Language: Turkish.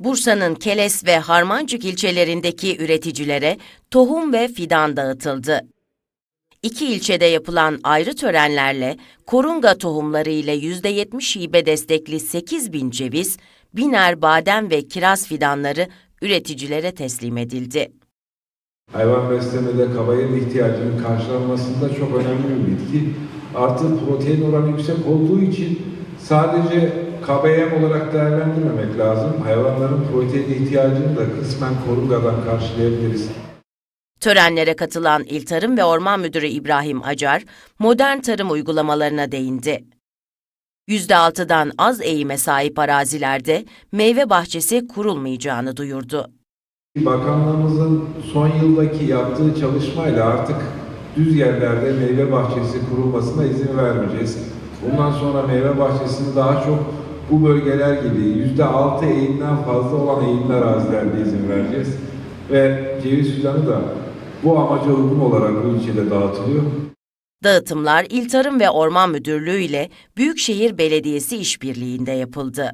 Bursa'nın Keles ve Harmancık ilçelerindeki üreticilere tohum ve fidan dağıtıldı. İki ilçede yapılan ayrı törenlerle korunga tohumları ile %70 hibe destekli 8 bin ceviz, biner badem ve kiraz fidanları üreticilere teslim edildi. Hayvan beslemede kabayanın ihtiyacının karşılanmasında çok önemli bir bitki. Artı protein oranı yüksek olduğu için sadece kabayan olarak değerlendirmemek lazım. Hayvanların protein ihtiyacını da kısmen korungadan karşılayabiliriz. Törenlere katılan İl Tarım ve Orman Müdürü İbrahim Acar, modern tarım uygulamalarına değindi. %6'dan az eğime sahip arazilerde meyve bahçesi kurulmayacağını duyurdu. Bakanlığımızın son yıldaki yaptığı çalışmayla artık düz yerlerde meyve bahçesi kurulmasına izin vermeyeceğiz. Bundan sonra meyve bahçesini daha çok bu bölgeler gibi yüzde altı eğimden fazla olan eğimli arazilerde izin vereceğiz. Ve ceviz fidanı da bu amaca uygun olarak bu ilçede dağıtılıyor. Dağıtımlar İl Tarım ve Orman Müdürlüğü ile Büyükşehir Belediyesi işbirliğinde yapıldı.